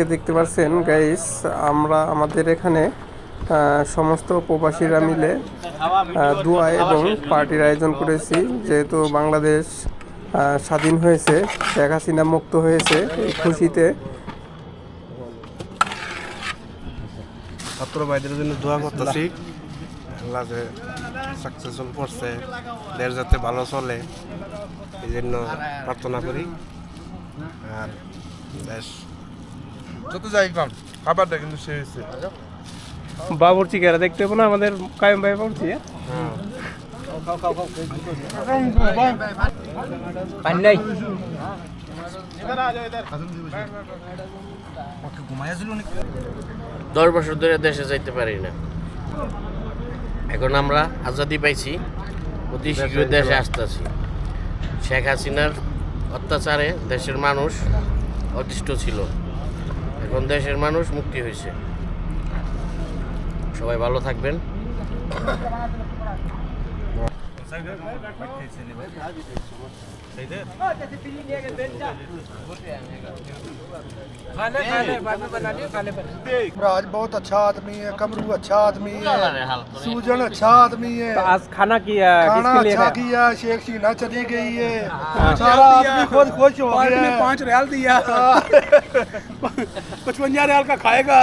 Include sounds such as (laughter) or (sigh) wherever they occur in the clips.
আজকে দেখতে পাচ্ছেন গাইস আমরা আমাদের এখানে সমস্ত প্রবাসীরা মিলে দোয়া এবং পার্টির আয়োজন করেছি। যেহেতু বাংলাদেশ স্বাধীন হয়েছে, শেখ হাসিনা মুক্ত হয়েছে খুশিতে। ছাত্র ভাইদের জন্য দোয়া করতেছি। যে সাকসেসফুল করছে, দেশ যাতে ভালো চলে, এই জন্য প্রার্থনা করি। আর দেশ যত যাই কম খাবারটা কিন্তু সে হয়েছে। বাবুর্চি কেরা দেখতে পাবো না আমাদের কায়ম ভাই বাবুর্চি হ্যাঁ? দশ বছর ধরে দেশে যাইতে পারি না। এখন আমরা আজাদি পাইছি অতি শীঘ্র দেশে আসতেছি। শেখ হাসিনার অত্যাচারে দেশের মানুষ অতিষ্ঠ ছিল। এখন দেশের মানুষ মুক্তি হয়েছে। সবাই ভালো থাকবেন। राज बहुत अच्छा आदमी है कमरू अच्छा आदमी है सूजन अच्छा आदमी है। आज खाना किया खाना अच्छा किया शेख सीना चली गई है। सारा आदमी खुद खुश हो गया है। पाँच रियाल दिया। (laughs) पचवंजा रियाल का खाएगा।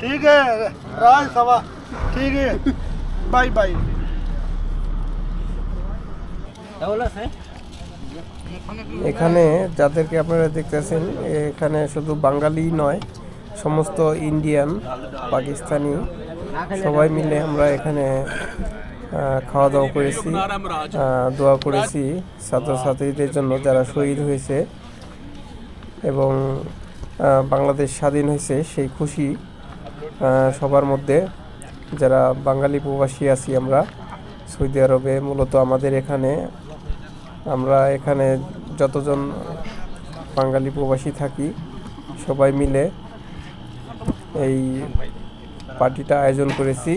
ठीक है राज सवा ठीक है। Bye bye. এখানে যাদেরকে আপনারা দেখতেছেন, এখানে শুধু বাঙালি নয়, সমস্ত ইন্ডিয়ান, পাকিস্তানি, সবাই মিলে আমরা এখানে খাওয়া দাওয়া করেছি দোয়া করেছি ছাত্রছাত্রীদের জন্য যারা শহীদ হয়েছে এবং বাংলাদেশ স্বাধীন হয়েছে, সেই খুশি সবার মধ্যে যারা বাঙালি প্রবাসী আছি আমরা, সৌদি আরবে মূলত আমাদের এখানে আমরা এখানে যতজন বাঙালি প্রবাসী থাকি, সবাই মিলে এই পার্টিটা আয়োজন করেছি।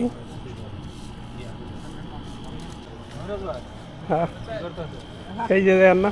এই যে না।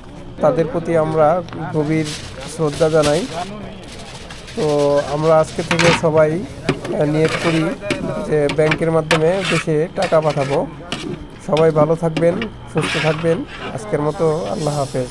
তাদের প্রতি আমরা গভীর শ্রদ্ধা জানাই। তো আমরা আজকে থেকে সবাই নিয়ত করি যে ব্যাংকের মাধ্যমে দেশে টাকা পাঠাবো। সবাই ভালো থাকবেন, সুস্থ থাকবেন। আজকের মতো আল্লাহ হাফেজ।